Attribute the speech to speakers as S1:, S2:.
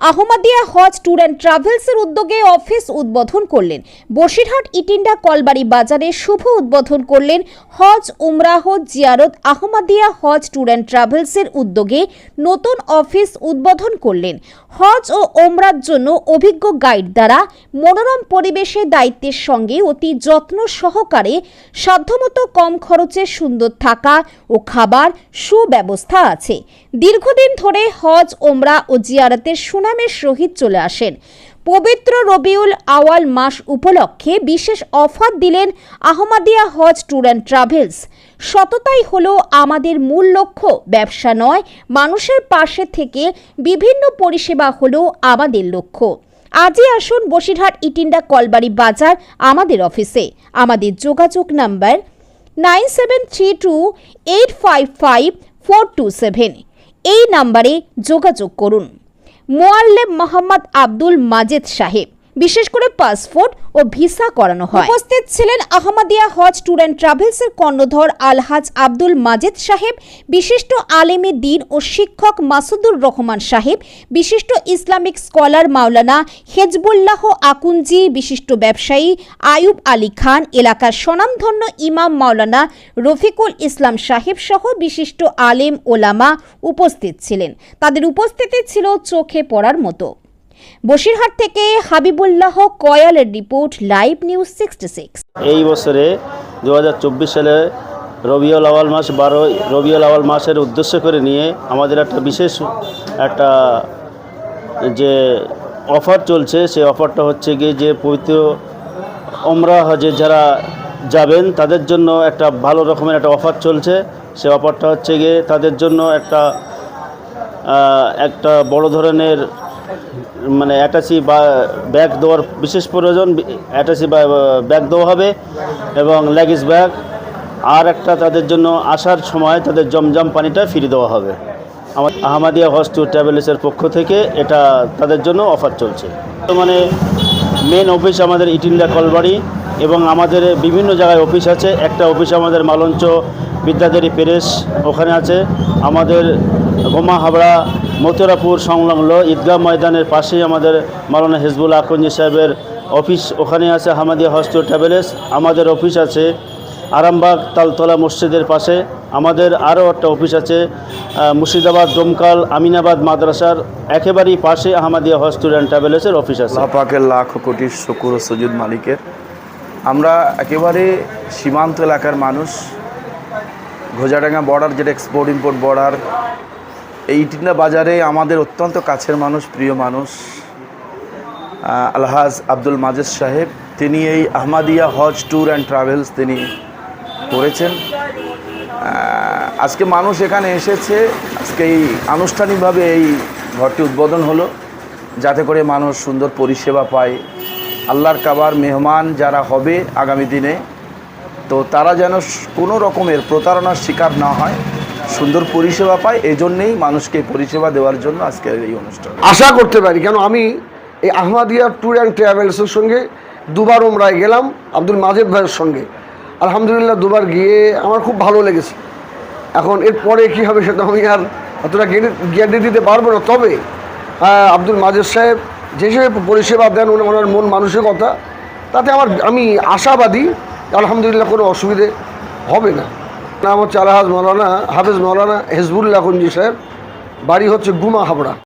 S1: Ahmadiyya Hajj, tour and ট্রাভেলসের উদ্যোগে office উদ্বোধন করলেন। বসিরহাট ইটিন্ডা কলবাড়ি বাজারে শুভ উদ্বোধন করলেন হজ উমরাহ জিয়ারত আহমদিয়া হজ, ট্যুর অ্যান্ড ট্রাভেলসের উদ্যোগে নতুন অফিস উদ্বোধন করলেন। হজ ও ওমরার জন্য অভিজ্ঞ গাইড দ্বারা মনোরম পরিবেশে দায়িত্বের সঙ্গে অতি যত্ন সহকারে সাধ্যমতো কম খরচে সুন্দর থাকা ও খাবার সুব্যবস্থা আছে। দীর্ঘদিন ধরে হজ ওমরা ও জিয়ারতের সুনামের সহিত চলে আসেন। পবিত্র রবিউল আওয়াল মাস উপলক্ষে বিশেষ অফার দিলেন Ahmadiya Hajj tour and travels. সততাই হলো আমাদের মূল লক্ষ্য, ব্যবসা নয়, মানুষের পাশে থেকে বিভিন্ন পরিষেবা হলো আমাদের লক্ষ্য। আজই আসুন বসিরহাট ইটিন্ডা কলবাড়ি বাজার, আমাদের অফিসে। আমাদের যোগাযোগ number nine seven three two eight five five four two seven. এই নাম্বারে যোগাযোগ করুন। মোয়াল্লেম মোহাম্মদ আব্দুল মাজেদ সাহেব। বিশেষ করে পাসপোর্ট ও ভিসা করানো হয়। উপস্থিত ছিলেন আহমদিয়া হজ ট্যুর অ্যান্ড ট্রাভেলসের কর্ণধর আলহাজ আব্দুল মাজেদ সাহেব, বিশিষ্ট আলেমে দিন ও শিক্ষক মাসুদুর রহমান সাহেব, বিশিষ্ট ইসলামিক স্কলার মাওলানা হেজবুল্লাহ আকুঞ্জি, বিশিষ্ট ব্যবসায়ী আয়ুব আলী খান, এলাকার স্বনামধন্য ইমাম মাওলানা রফিকুল ইসলাম সাহেব সহ বিশিষ্ট আলেম ওলামা উপস্থিত ছিলেন। তাদের উপস্থিতি ছিল চোখে পড়ার মতো। বসিরহাট থেকে Habibullah কয়ালের report live news sixty six.
S2: এই বছরে দু হাজার চব্বিশ সালে রবিউল আওয়াল মাস বারো, রবিউল আওয়াল মাসের উদ্দেশ্য করে নিয়ে আমাদের একটা বিশেষ একটা যে অফার চলছে, সেই অফারটা হচ্ছে গিয়ে যে পবিত্র ওমরা হজে যারা যাবেন, তাদের জন্য একটা ভালো রকমের একটা অফার চলছে। সে অফারটা হচ্ছে গিয়ে তাদের জন্য একটা একটা বড় ধরনের মানে অ্যাটাচি বা ব্যাগ দেওয়ার বিশেষ প্রয়োজন, অ্যাটাচি বা ব্যাগ দেওয়া হবে এবং লেগিস ব্যাগ আর একটা তাদের জন্য আসার সময় তাদের জমজম পানিটা ফ্রি দেওয়া হবে। আমার আহমাদিয়া হজ ট্রাভেলসের পক্ষ থেকে এটা তাদের জন্য অফার চলছে। মানে মেন অফিস আমাদের ইটিন্ডা কলবাড়ি এবং আমাদের বিভিন্ন জায়গায় অফিস আছে। একটা অফিস আমাদের মালঞ্চ বিদ্যাধরী প্যারেস ওখানে আছে। আমাদের গোমা হাবড়া মথুরাপুর সংলগ্ন ঈদগাহ ময়দানের পাশেই আমাদের মালানা হিজবুল আকঞ্জি সাহেবের অফিস ওখানে আছে, হামাদিয়া হস্টেল ট্রাভেলস। আমাদের অফিস আছে আরামবাগ তালতলা মসজিদের পাশে। আমাদের আরও একটা অফিস আছে মুর্শিদাবাদ ডোমকাল আমিনাবাদ মাদ্রাসার একেবারেই পাশে আহমাদিয়া হস্টেল অ্যান্ড ট্রাভেলসের অফিস আছে।
S3: পাকের লাখ কোটি শুকুর সুজুদ মালিকের। আমরা একেবারে সীমান্ত এলাকার মানুষ ঘোজাডাঙ্গা বর্ডার যেটা এক্সপোর্ট ইম্পোর্ট বর্ডার এই ইটিনা বাজারে আমাদের অত্যন্ত কাছের মানুষ, প্রিয় মানুষ আলহাজ আব্দুল মাজেদ সাহেব। তিনি এই Ahmadiya Hajj tour and travels তিনি করেছেন। আজকে মানুষ এখানে এসেছে। আজকে এই আনুষ্ঠানিকভাবে এই ঘরটি উদ্বোধন হলো, যাতে করে মানুষ সুন্দর পরিষেবা পায়। আল্লাহর কাবার মেহমান যারা হবে আগামী দিনে তো তারা যেন কোনো রকমের প্রতারণার শিকার না হয়, সুন্দর পরিষেবা পায় এই জন্যেই মানুষকে পরিষেবা দেওয়ার জন্য আজকের এই অনুষ্ঠান।
S4: আশা করতে পারি, কেন আমি এই আহমাদিয়া ট্যুর অ্যান্ড ট্রাভেলসের সঙ্গে দুবার ওমরায় গেলাম, আব্দুল মাজেদ ভাইয়ের সঙ্গে। আলহামদুলিল্লাহ দুবার গিয়ে আমার খুব ভালো লেগেছে। এখন এরপরে কী হবে সেটা আমি আর অতটা গ্যারান্টি দিতে পারব না। তবে আব্দুল মাজেদ সাহেব যেসব পরিষেবা দেন, ওনার মন মানসিকতা, তাতে আমার আমি আশাবাদী আলহামদুলিল্লাহ কোনো অসুবিধে হবে না। নাম হচ্ছে আলহাজ মৌলানা হাফেজ মৌলানা হেজবুল্লাহ কুঞ্জি সাহেব। বাড়ি হচ্ছে গুমা হাবড়া।